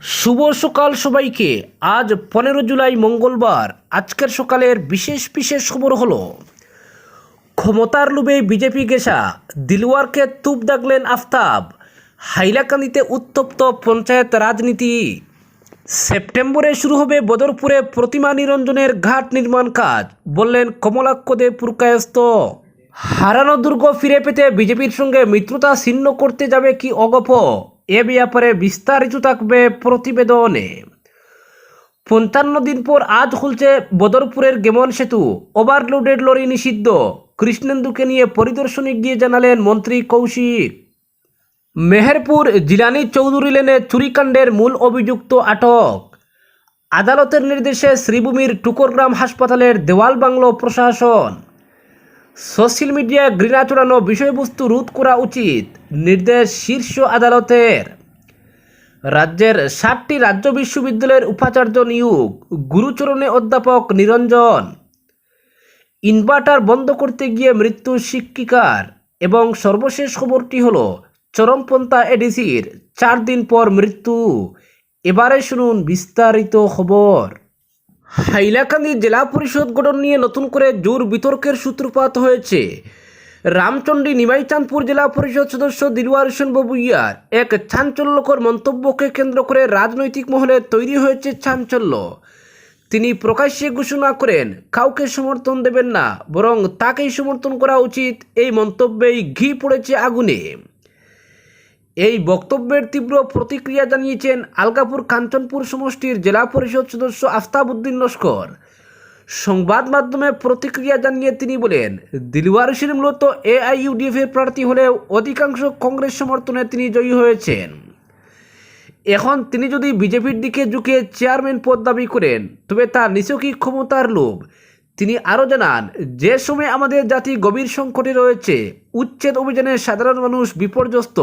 শুভ সকাল সবাইকে। আজ পনেরো জুলাই মঙ্গলবার। আজকের সকালের বিশেষ বিশেষ খবর হলো, ক্ষমতার লোভে বিজেপি গেসা, দিলওয়ারকে তুপ দাগলেন আফতাব, হাইলাকান্দিতে উত্তপ্ত পঞ্চায়েত রাজনীতি। সেপ্টেম্বরে শুরু হবে বদরপুরে প্রতিমা নিরঞ্জনের ঘাট নির্মাণ কাজ, বললেন কমলাক্ষ দে পুরকায়স্ত হারানো দুর্গ ফিরে পেতে বিজেপির সঙ্গে মিত্রতা ছিন্ন করতে যাবে কি অগপ? এ ব্যাপারে বিস্তারিত থাকবে প্রতিবেদনে। পঞ্চান্ন দিন পর আজ খুলছে বদরপুরের গেমন সেতু। ওভারলোডেড লরি নিষিদ্ধ। কৃষ্ণেন্দুকে নিয়ে পরিদর্শনে গিয়ে জানালেন মন্ত্রী কৌশিক। মেহেরপুর জিলানি চৌধুরী লেনে চুরিকাণ্ডের মূল অভিযুক্ত আটক। আদালতের নির্দেশে শ্রীভূমির টুকরগ্রাম হাসপাতালের দেওয়াল বাংলো প্রশাসন। সোশ্যাল মিডিয়ায় ঘৃণা চড়ানো বিষয়বস্তু রোধ করা উচিত। নির্দেশ শীর্ষ আদালতের। রাজ্যের ষাটটি রাজ্য বিশ্ববিদ্যালয়ের উপাচার্য নিয়োগ, গুরুচরণে অধ্যাপক নিরঞ্জন। ইনভার্টার বন্ধ করতে গিয়ে মৃত্যু শিক্ষিকার এবং সর্বশেষ খবরটি হল, চরমপন্থা এডিসির চার দিন পর মৃত্যু। এবারে শুনুন বিস্তারিত খবর। হাইলাকান্দি জেলা পরিষদ গঠন নিয়ে নতুন করে জোর বিতর্কের সূত্রপাত হয়েছে। রামচন্ডী নিমাইচাঁদপুর জেলা পরিষদ সদস্য দিলওয়ার হোসেন বাবুইয়ার এক চাঞ্চল্যকর মন্তব্যকে কেন্দ্র করে রাজনৈতিক মহলে তৈরি হয়েছে চাঞ্চল্য। তিনি প্রকাশ্যে ঘোষণা করেন, কাউকে সমর্থন দেবেন না, বরং তাকেই সমর্থন করা উচিত, এই মন্তব্যেই ঘি পড়েছে আগুনে। এই বক্তব্যের তীব্র প্রতিক্রিয়া জানিয়েছেন আলগাপুর কাঞ্চনপুর সমষ্টির জেলা পরিষদ সদস্য আফতাবউদ্দিন লস্কর। সংবাদ মাধ্যমে প্রতিক্রিয়া জানিয়ে তিনি বলেন, দিলওয়ার হোসেন মূলত এআইইউডিএফ এর প্রার্থী হলেও অধিকাংশ কংগ্রেস সমর্থনে তিনি জয়ী হয়েছেন। এখন তিনি যদি বিজেপির দিকে ঝুঁকে চেয়ারম্যান পদ দাবি করেন, তবে তা নিছকই ক্ষমতার লোভ। তিনি আরও জানান, যে সময় আমাদের জাতি গভীর সংকটে রয়েছে, উচ্ছেদ অভিযানে সাধারণ মানুষ বিপর্যস্ত।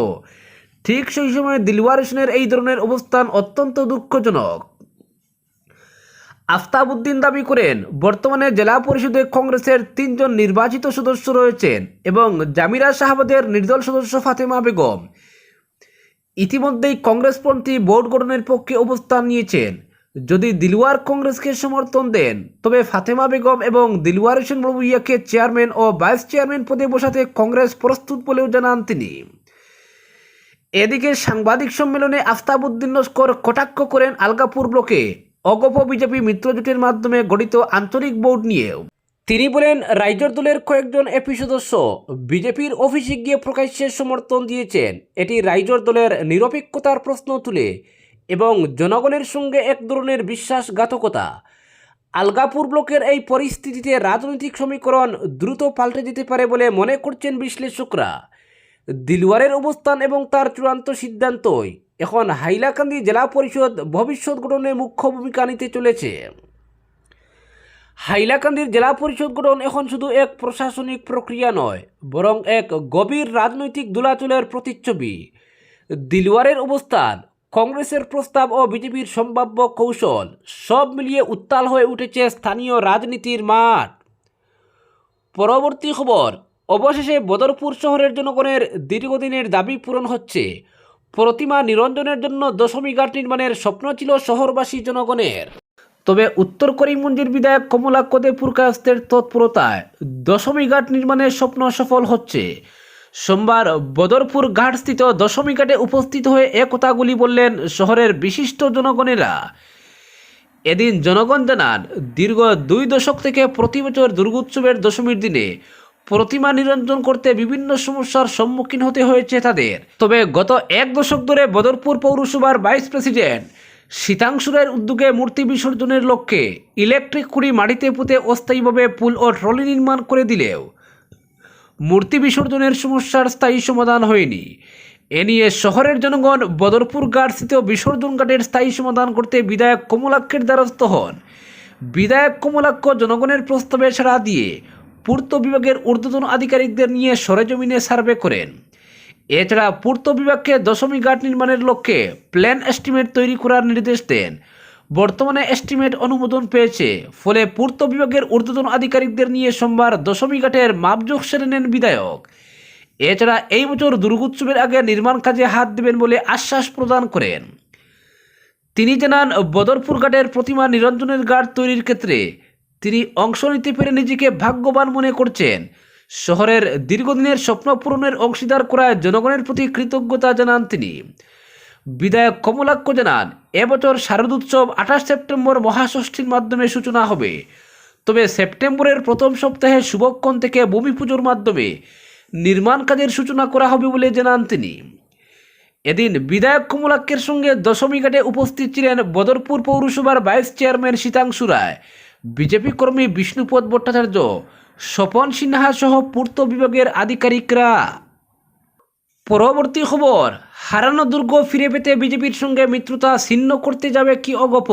ঠিক সেই সময় দিলওয়ার হোসেনের এই ধরনের অবস্থান অত্যন্ত দুঃখজনক। আফতাবউদ্দিন দাবি করেন, বর্তমানে জেলা পরিষদে কংগ্রেসের তিনজন নির্বাচিত সদস্য রয়েছেন এবং জামিরা শাহাবাদের নির্দল সদস্য ফাতেমা বেগম। ইতিমধ্যেই কংগ্রেসপন্থী বোর্ড গঠনের পক্ষে অবস্থান নিয়েছেন। যদি দিলওয়ার কংগ্রেসকে সমর্থন দেন, তবে ফাতেমা বেগম এবং দিলওয়ার হোসেন বাবুইয়াকে চেয়ারম্যান ও ভাইস চেয়ারম্যান পদে বসাতে কংগ্রেস প্রস্তুত বলেও জানান তিনি। এদিকে সাংবাদিক সম্মেলনে আফতাবউদ্দিন লস্কর কটাক্ষ করেন আলগাপুর ব্লকে। অগপ বিজেপি মিত্রজোটের মাধ্যমে গঠিত আঞ্চলিক বোর্ড নিয়েও। তিনি বলেন, রাইজর দলের কয়েকজন এপি সদস্য বিজেপির অফিসে গিয়ে প্রকাশ্যে সমর্থন দিয়েছেন। এটি রাইজর দলের নিরপেক্ষতার প্রশ্ন তুলে এবং জনগণের সঙ্গে এক ধরনের বিশ্বাসঘাতকতা। আলগাপুর ব্লকের এই পরিস্থিতিতে রাজনৈতিক সমীকরণ দ্রুত পাল্টে যেতে পারে বলে মনে করছেন বিশ্লেষকরা। দিলওয়ারের অবস্থান এবং তার চূড়ান্ত সিদ্ধান্তই এখন হাইলাকান্দি জেলা পরিষদ ভবিষ্যৎ গঠনে মুখ্য ভূমিকা নিতে চলেছে। হাইলাকান্দির জেলা পরিষদ গঠন এখন শুধু এক প্রশাসনিক প্রক্রিয়া নয়, বরং এক গভীর রাজনৈতিক দোলাচলের প্রতিচ্ছবি। দিলওয়ারের অবস্থান, কংগ্রেসের প্রস্তাব ও বিজেপির সম্ভাব্য কৌশল সব মিলিয়ে উত্তাল হয়ে উঠেছে স্থানীয় রাজনীতির মাঠ। পরবর্তী খবর, অবশেষে বদরপুর শহরের জনগণের দীর্ঘদিনের দাবি পূরণ হচ্ছে। প্রতিমা নিরঞ্জনের জন্য দশমী ঘাট নির্মাণের স্বপ্ন ছিল শহরবাসী জনগণের। তবে উত্তর করিমগঞ্জের বিধায়ক কমলা দে পুরকায়স্তের তৎপরতায় দশমী ঘাট নির্মাণের স্বপ্ন সফল হচ্ছে। সোমবার বদরপুর ঘাটস্থিত দশমী ঘাটে উপস্থিত হয়ে এ কথাগুলি বললেন শহরের বিশিষ্ট জনগণেরা। এদিন জনগণ জানান, দীর্ঘ দুই দশক থেকে প্রতি বছর দুর্গোৎসবের দশমীর দিনে প্রতিমা নিরঞ্জন করতে বিভিন্ন সমস্যার সম্মুখীন হতে হয়েছে তাদের। তবে গত এক দশক ধরে বদরপুর পৌরসভার ভাইস প্রেসিডেন্ট শীতাংশুরের উদ্যোগে মূর্তি বিসর্জনের লক্ষ্যে ইলেকট্রিক কুড়ি মাটিতে পুঁতে অস্থায়ীভাবে পুল ও ট্রলি নির্মাণ করে দিলেও মূর্তি বিসর্জনের সমস্যার স্থায়ী সমাধান হয়নি। এ নিয়ে শহরের জনগণ বদরপুর ঘাটস্থিত বিসর্জন ঘাটের স্থায়ী সমাধান করতে বিধায়ক কমলাক্ষের দ্বারস্থ হন। বিধায়ক কমলাক্ষ জনগণের প্রস্তাবে সাড়া দিয়ে পূর্ত বিভাগের ঊর্ধ্বতন আধিকারিকদের নিয়ে সরেজমিনে সার্ভে করেন। এছাড়া পূর্ত বিভাগকে দশমী ঘাট নির্মাণের লক্ষ্যে প্ল্যান এস্টিমেট তৈরি করার নির্দেশ দেন। বর্তমানে এস্টিমেট অনুমোদন পেয়েছে, ফলে পূর্ত বিভাগের ঊর্ধ্বতন আধিকারিকদের নিয়ে সোমবার দশমী ঘাটের মাপজোক সেরে নেন বিধায়ক। এছাড়া এই বছর দুর্গোৎসবের আগে নির্মাণ কাজে হাত দেবেন বলে আশ্বাস প্রদান করেন। তিনি জানান, বদরপুর ঘাটের প্রতিমা নিরঞ্জনের ঘাট তৈরির ক্ষেত্রে তিনি অংশ নিতে পেরে নিজেকে ভাগ্যবান মনে করছেন। শহরের দীর্ঘদিনের স্বপ্ন পূরণের অংশীদার করায় জনগণের প্রতি কৃতজ্ঞতা জানান তিনি। বিধায়ক কমলাক্ষ জানান, এবছর শারদোৎসব আঠাশ সেপ্টেম্বর মহাষষ্ঠীর মাধ্যমে সূচনা হবে। তবে সেপ্টেম্বরের প্রথম সপ্তাহে শুভক্ষণ থেকে ভূমি পুজোর মাধ্যমে নির্মাণ কাজের সূচনা করা হবে বলে জানান তিনি। এদিন বিধায়ক কমলাক্ষের সঙ্গে দশমী ঘাটে উপস্থিত ছিলেন বদরপুর পৌরসভার vice chairman Shitangshu Roy. BJP কর্মী বিষ্ণুপদ ভট্টাচার্য, স্বপন সিনহা সহ পূর্ত বিভাগের আধিকারিকরা। পরবর্তী খবর, হারানো দুর্গ ফিরে পেতে বিজেপির সঙ্গে মিত্রতা ছিন্ন করতে যাবে কি অগপ?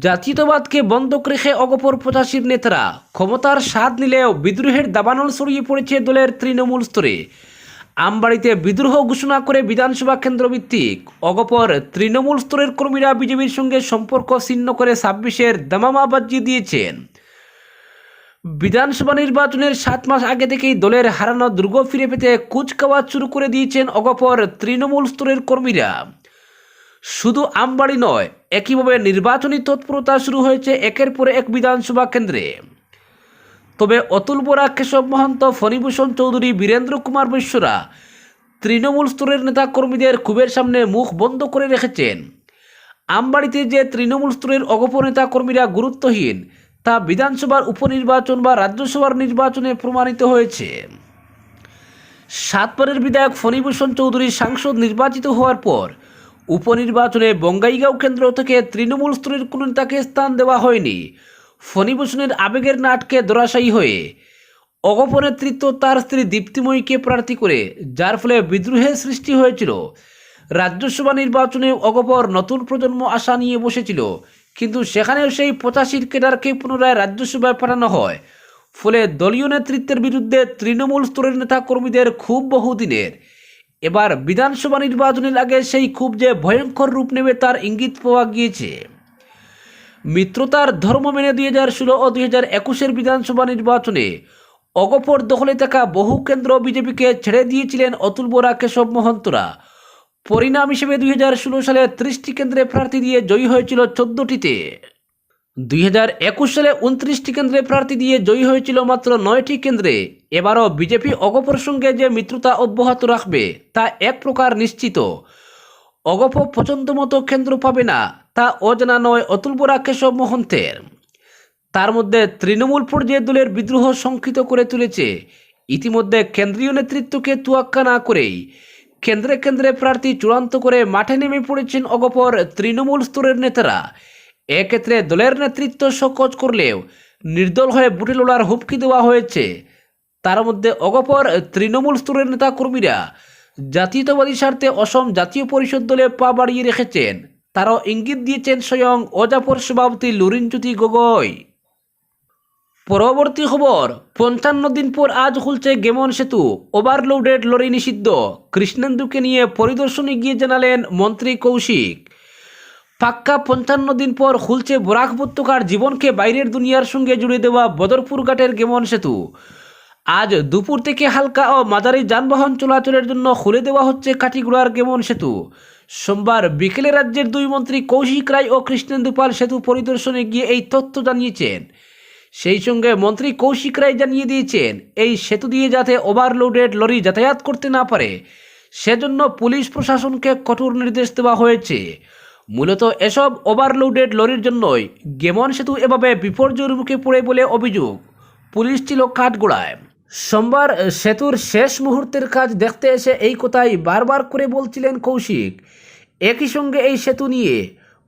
জাতীয়তাবাদকে বন্ধক রেখে অগপর পঁচাশির নেতারা ক্ষমতার স্বাদ নিলেও বিদ্রোহের দাবানল ছড়িয়ে পড়েছে দলের তৃণমূল স্তরে। আমবাড়িতে বিদ্রোহ ঘোষণা করে বিধানসভা কেন্দ্রভিত্তিক। অগপর তৃণমূল স্তরের কর্মীরা বিজেপির সঙ্গে সম্পর্ক ছিন্ন করে ছাব্বিশের দামামা বাজিয়ে দিয়েছেন। বিধানসভা নির্বাচনের সাত মাস আগে থেকেই দলের হারানো দুর্গ ফিরে পেতে কুচকাওয়াজ শুরু করে দিয়েছেন অগপর তৃণমূল স্তরের কর্মীরা। শুধু আমবাড়ি নয়, একইভাবে নির্বাচনী তৎপরতা শুরু হয়েছে একের পরে এক বিধানসভা কেন্দ্রে। তবে অতুল বোরা, কেশব মহন্ত, ফণীভূষণ চৌধুরী, বীরেন্দ্র কুমার বৈশ্যরা তৃণমূল স্তরের নেতা কর্মীদের খুবের সামনে মুখ বন্ধ করে রেখেছেন। আমবাড়িতে যে তৃণমূল স্তরের অগপ নেতা কর্মীরা গুরুত্বহীন, তা বিধানসভার উপনির্বাচন বা রাজ্যসভার নির্বাচনে প্রমাণিত হয়েছে। সাতবারের বিধায়ক ফণীভূষণ চৌধুরী সাংসদ নির্বাচিত হওয়ার পর উপনির্বাচনে বঙ্গাইগাঁও কেন্দ্র থেকে তৃণমূল স্তরের কোনো নেতাকে স্থান দেওয়া হয়নি। ফণীভূষণের আবেগের নাটকে দরাশায়ী হয়ে অগপ নেতৃত্ব তার স্ত্রী দীপ্তিময়ীকে প্রার্থী করে, যার ফলে বিদ্রোহের সৃষ্টি হয়েছিল। রাজ্যসভা নির্বাচনে অগপর নতুন প্রজন্ম আশা নিয়ে বসেছিল, কিন্তু সেখানেও সেই পঁচাশির কেডারকে পুনরায় রাজ্যসভায় পাঠানো হয়। ফলে দলীয় নেতৃত্বের বিরুদ্ধে তৃণমূল স্তরের নেতা কর্মীদের খুব বহুদিনের। এবার বিধানসভা নির্বাচনের আগে সেই খুব যে ভয়ঙ্কর রূপ নেবে তার ইঙ্গিত পাওয়া গিয়েছে। মিত্রতার ধর্ম মেনে দুই হাজার ষোলো ও দুই হাজার একুশের বিধানসভা নির্বাচনে অগপর দখলে থাকা বহু কেন্দ্র বিজেপিকে ছেড়ে দিয়েছিলেন অতুল বোরা, কেশব মহন্তরা। পরিণাম হিসেবে দুই হাজার ষোলো সালে ত্রিশটি কেন্দ্রে প্রার্থী দিয়ে জয়ী হয়েছিল চোদ্দটিতে। দুই হাজার একুশ সালে উনত্রিশটি কেন্দ্রে প্রার্থী দিয়ে জয়ী হয়েছিল মাত্র নয়টি কেন্দ্রে। এবারও বিজেপি অগপর সঙ্গে যে মিত্রতা অব্যাহত রাখবে তা এক প্রকার নিশ্চিত। অগপ পছন্দ মতো কেন্দ্র পাবে না, তা অজানা নয় অতুল কেশব মহন্তের। তার মধ্যে তৃণমূল পর্যায়ে দলের বিদ্রোহ শঙ্কিত করে তুলেছে। ইতিমধ্যে কেন্দ্রীয় নেতৃত্বকে তুয়াক্কা না করেই কেন্দ্রে কেন্দ্রে প্রার্থী চূড়ান্ত করে মাঠে নেমে পড়েছেন অগপর তৃণমূল স্তরের নেতারা। এক্ষেত্রে দলের নেতৃত্ব সকোচ করলেও নির্দল হয়ে বুটে লোড়ার হুমকি দেওয়া হয়েছে। তার মধ্যে অগপর তৃণমূল স্তরের নেতা কর্মীরা জাতীয়তাবাদী স্বার্থে অসম জাতীয় পরিষদ দলে পা বাড়িয়ে রেখেছেন। তারাও ইঙ্গিত দিয়েছেন স্বয়ং অজাপর সভাপতি লুরিনজ্যোতি গগৈ। পরবর্তী খবর, পঞ্চান্ন দিন পর আজ খুলছে গেমন সেতু, ওভারলোডেড লরি নিষিদ্ধ। কৃষ্ণেন্দুকে নিয়ে পরিদর্শনে গিয়ে জানালেন মন্ত্রী কৌশিক। পাক্কা পঞ্চান্ন দিন পর খুলছে বরাক উপত্যকার জীবনকে বাইরের দুনিয়ার সঙ্গে জুড়ে দেওয়া বদরপুর ঘাটের গেমন সেতু। আজ দুপুর থেকে হালকা ও মাঝারি যানবাহন চলাচলের জন্য খুলে দেওয়া হচ্ছে কাঠিগুড়ার গেমন সেতু। সোমবার বিকেলে রাজ্যের দুই মন্ত্রী কৌশিক রায় ও কৃষ্ণেন্দু পাল সেতু পরিদর্শনে গিয়ে এই তথ্য জানিয়েছেন। সেই সঙ্গে মন্ত্রী কৌশিক রায় জানিয়ে দিয়েছেন, এই সেতু দিয়ে যাতে ওভারলোডেড লরি যাতায়াত করতে না পারে, সেজন্য পুলিশ প্রশাসনকে কঠোর নির্দেশ দেওয়া হয়েছে। মূলত এসব ওভারলোডেড লরির জন্যই গেমন সেতু এভাবে বিপর্যয়ের মুখে পড়ে বলে অভিযোগ, পুলিশ ছিল কাঠগোড়ায়। সোমবার সেতুর শেষ মুহূর্তের কাজ দেখতে এসে এই কথাই বারবার করে বলছিলেন কৌশিক। একই সঙ্গে এই সেতু নিয়ে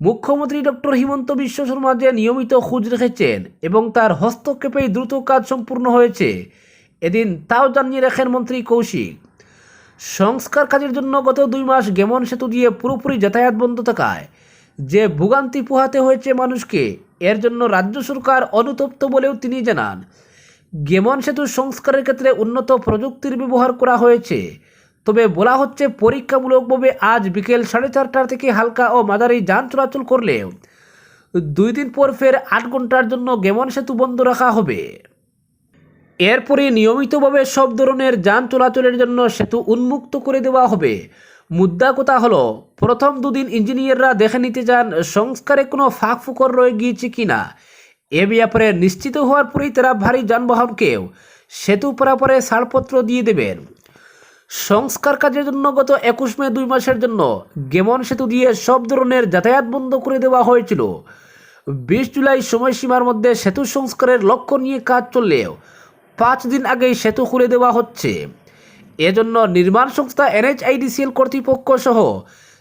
মুখ্যমন্ত্রী ডক্টর হিমন্ত বিশ্ব শর্মা যে নিয়মিত খোঁজ রেখেছেন এবং তার হস্তক্ষেপেই দ্রুত কাজ সম্পূর্ণ হয়েছে, এদিন তাও জানিয়ে রাখেন মন্ত্রী কৌশিক। সংস্কার কাজের জন্য গত দুই মাস গেমন সেতু দিয়ে পুরোপুরি যাতায়াত বন্ধ থাকায় যে ভোগান্তি পোহাতে হয়েছে মানুষকে, এর জন্য রাজ্য সরকার অনুতপ্ত বলেও তিনি জানান। গেমন সেতু সংস্কারের ক্ষেত্রে উন্নত প্রযুক্তির ব্যবহার করা হয়েছে। তবে বলা হচ্ছে পরীক্ষামূলকভাবে আজ বিকেল সাড়ে চারটার থেকে হালকা ও মাঝারি যান চলাচল করলেও দুই দিন পর ফের আট ঘণ্টার জন্য গেমন সেতু বন্ধ রাখা হবে। এরপরে নিয়মিতভাবে সব ধরনের যান চলাচলের জন্য সেতু উন্মুক্ত করে দেওয়া হবে। মুদ্রা কথা হলো, প্রথম দুদিন ইঞ্জিনিয়াররা দেখে নিতে যান সংস্কারে কোনো ফাঁক ফুকর রয়ে গিয়েছে কিনা। এ ব্যাপারে নিশ্চিত হওয়ার পরেই তারা ভারী যানবাহনকেও সেতু পারাপারে ছাড়পত্র দিয়ে দেবেন। সংস্কার কাজের জন্য গত একুশ মে দুই মাসের জন্য গেমন সেতু দিয়ে সব ধরনের যাতায়াত বন্ধ করে দেওয়া হয়েছিল। বিশ জুলাই সময়সীমার মধ্যে সেতু সংস্কারের লক্ষ্য নিয়ে কাজ চললেও পাঁচ দিন আগেই সেতু খুলে দেওয়া হচ্ছে। এজন্য নির্মাণ সংস্থা এনএইচআইডিসিএল কর্তৃপক্ষ সহ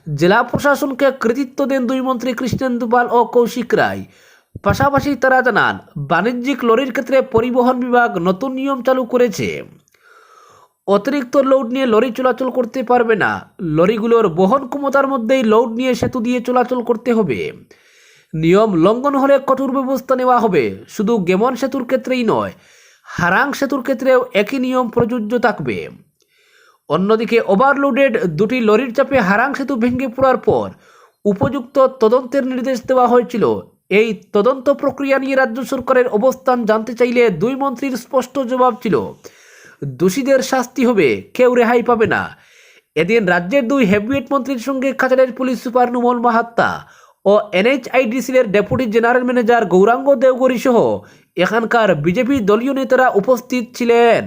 জেলা প্রশাসনকে কৃতিত্ব দেন দুই মন্ত্রী কৃষ্ণেন্দু পাল ও কৌশিক রায়। পাশাপাশি তারা জানান, বাণিজ্যিক লরির ক্ষেত্রে পরিবহন বিভাগ নতুন নিয়ম চালু করেছে। অতিরিক্ত লোড নিয়ে লরি চলাচল করতে পারবে না। লরিগুলোর বহন ক্ষমতার মধ্যেই লোড নিয়ে সেতু দিয়ে চলাচল করতে হবে। নিয়ম লঙ্ঘন হলে কঠোর ব্যবস্থা নেওয়া হবে। শুধু গেমন সেতুর ক্ষেত্রেই নয়, হারাং সেতুর ক্ষেত্রেও একই নিয়ম প্রযোজ্য থাকবে। অন্যদিকে ওভারলোডেড দুটি লরির চাপে হারাং সেতু ভেঙে পড়ার পর, উপযুক্ত তদন্তের নির্দেশ দেওয়া হয়েছিল। এই তদন্ত প্রক্রিয়া নিয়ে রাজ্য সরকারের অবস্থান জানতে চাইলে দুই মন্ত্রীর স্পষ্ট জবাব ছিল, দোষীদের শাস্তি হবে, কেউ রেহাই পাবে না। এদিন রাজ্যের দুই হেভিওয়েট মন্ত্রীর সঙ্গে খাচারের পুলিশ সুপার নুমল মাহাত্তা ও এনএইচআইডিসির deputy general manager Gouranga Deogari সহ এখানকার বিজেপি দলীয় নেতারা উপস্থিত ছিলেন।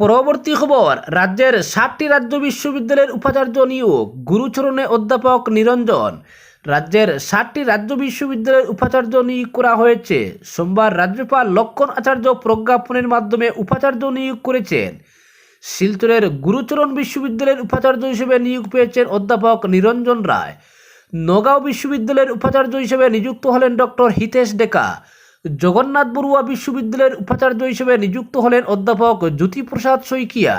পরবর্তী খবর, রাজ্যের ষাটটি রাজ্য বিশ্ববিদ্যালয়ের উপাচার্য নিয়োগ, গুরুচরণে অধ্যাপক নিরঞ্জন। রাজ্যের ষাটটি রাজ্য বিশ্ববিদ্যালয়ের উপাচার্য নিয়োগ করা হয়েছে। সোমবার রাজ্যপাল লক্ষণ আচার্য প্রজ্ঞাপনের মাধ্যমে উপাচার্য নিয়োগ করেছেন। শিলচরের গুরুচরণ বিশ্ববিদ্যালয়ের উপাচার্য হিসেবে নিয়োগ পেয়েছেন অধ্যাপক নিরঞ্জন রায়। নগাঁও বিশ্ববিদ্যালয়ের উপাচার্য হিসেবে নিযুক্ত হলেন ডক্টর হিতেশ ডেকা। জগন্নাথ বড়ুয়া বিশ্ববিদ্যালয়ের উপাচার্য হিসেবে নিযুক্ত হলেন অধ্যাপক জ্যোতিপ্রসাদ শইকিয়া।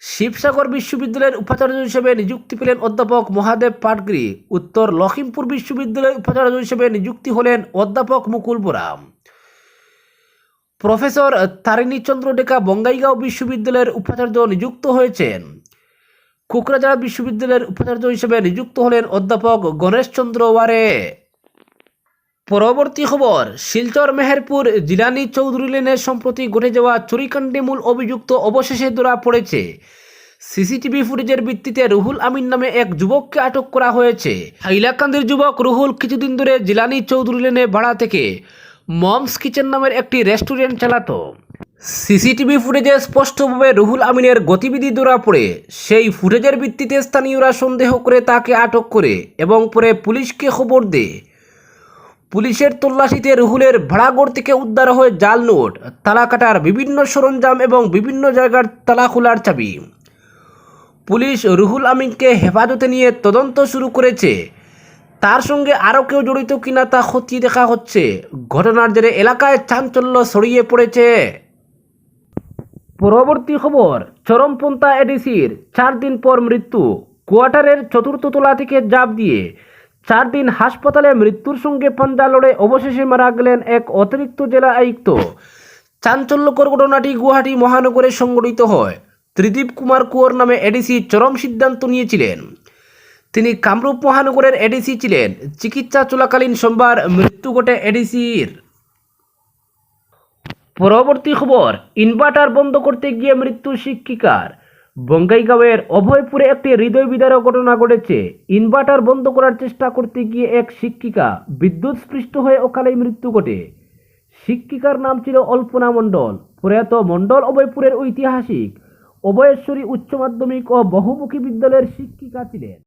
শিবসাগর বিশ্ববিদ্যালয়ের উপাচার্য হিসেবে নিযুক্তি পেলেন অধ্যাপক মহাদেব পাটগ্রি। উত্তর লখিমপুর বিশ্ববিদ্যালয়ের উপাচার্য হিসেবে নিযুক্তি হলেন অধ্যাপক মুকুল বোরাম। প্রফেসর তারিণী চন্দ্র ডেকা বঙ্গাইগাঁও বিশ্ববিদ্যালয়ের উপাচার্য নিযুক্ত হয়েছেন। কুকরাঝাড় বিশ্ববিদ্যালয়ের উপাচার্য হিসেবে নিযুক্ত হলেন অধ্যাপক গণেশচন্দ্র ওয়ারে। পরবর্তী খবর, শিলচর, মেহেরপুর, জিলানি চৌধুরী লেনে সম্প্রতি ঘটে যাওয়া চুরিকাণ্ডে মূল অভিযুক্ত অবশেষে ধরা পড়েছে। সিসিটিভি ফুটেজের ভিত্তিতে রুহুল আমিন নামে এক যুবককে আটক করা হয়েছে। হাইলাকান্দির যুবক রুহুল কিছুদিন ধরে জিলানি চৌধুরী লেনে ভাড়া থেকে মমস কিচেন নামের একটি রেস্টুরেন্ট চালাতো। সিসিটিভি ফুটেজে স্পষ্টভাবে রুহুল আমিনের গতিবিধি ধরা পড়ে। সেই ফুটেজের ভিত্তিতে স্থানীয়রা সন্দেহ করে তাকে আটক করে এবং পরে পুলিশকে খবর দেয়। পুলিশের তল্লাশিতে রুহুলের ভাড়াগড় থেকে উদ্ধার হয় জাল নোট, তালা কাটার বিভিন্ন সরঞ্জাম এবং বিভিন্ন জায়গার তালা খোলার চাবি। পুলিশ রুহুল আমিনকে হেফাজতে নিয়ে তদন্ত শুরু করেছে। তার সঙ্গে আরও কেউ জড়িত কিনা তা খতিয়ে দেখা হচ্ছে। ঘটনার জেরে এলাকায় চাঞ্চল্য ছড়িয়ে পড়েছে। পরবর্তী খবর, চরমপন্থা এডিসির চার দিন পর মৃত্যু। কোয়ার্টারের চতুর্থ তলা থেকে জাপ দিয়ে চার দিন হাসপাতালে মৃত্যুর সঙ্গে পাঞ্জা লড়ে অবশেষে মারা গেলেন এক অতিরিক্ত জেলা আয়ুক্ত। চাঞ্চল্যকর ঘটনাটি গুয়াহাটি মহানগরে সংঘটিত হয়। ত্রিদীপ কুমার কুয়ার নামে এডিসি চরম সিদ্ধান্ত নিয়েছিলেন। তিনি কামরূপ মহানগরের এডিসি ছিলেন। চিকিৎসা চলাকালীন সোমবার মৃত্যু ঘটে এডিসির। পরবর্তী খবর, ইনভার্টার বন্ধ করতে গিয়ে মৃত্যু শিক্ষিকার। বঙ্গাইগাঁওয়ের অভয়পুরে একটি হৃদয় বিদারক ঘটনা ঘটেছে। ইনভার্টার বন্ধ করার চেষ্টা করতে গিয়ে এক শিক্ষিকা বিদ্যুৎ স্পৃষ্ট হয়ে অকালেই মৃত্যু ঘটে। শিক্ষিকার নাম ছিল অল্পনা মণ্ডল। প্রয়াত মণ্ডল অভয়পুরের ঐতিহাসিক অভয়েশ্বরী উচ্চ মাধ্যমিক ও বহুমুখী বিদ্যালয়ের শিক্ষিকা ছিলেন।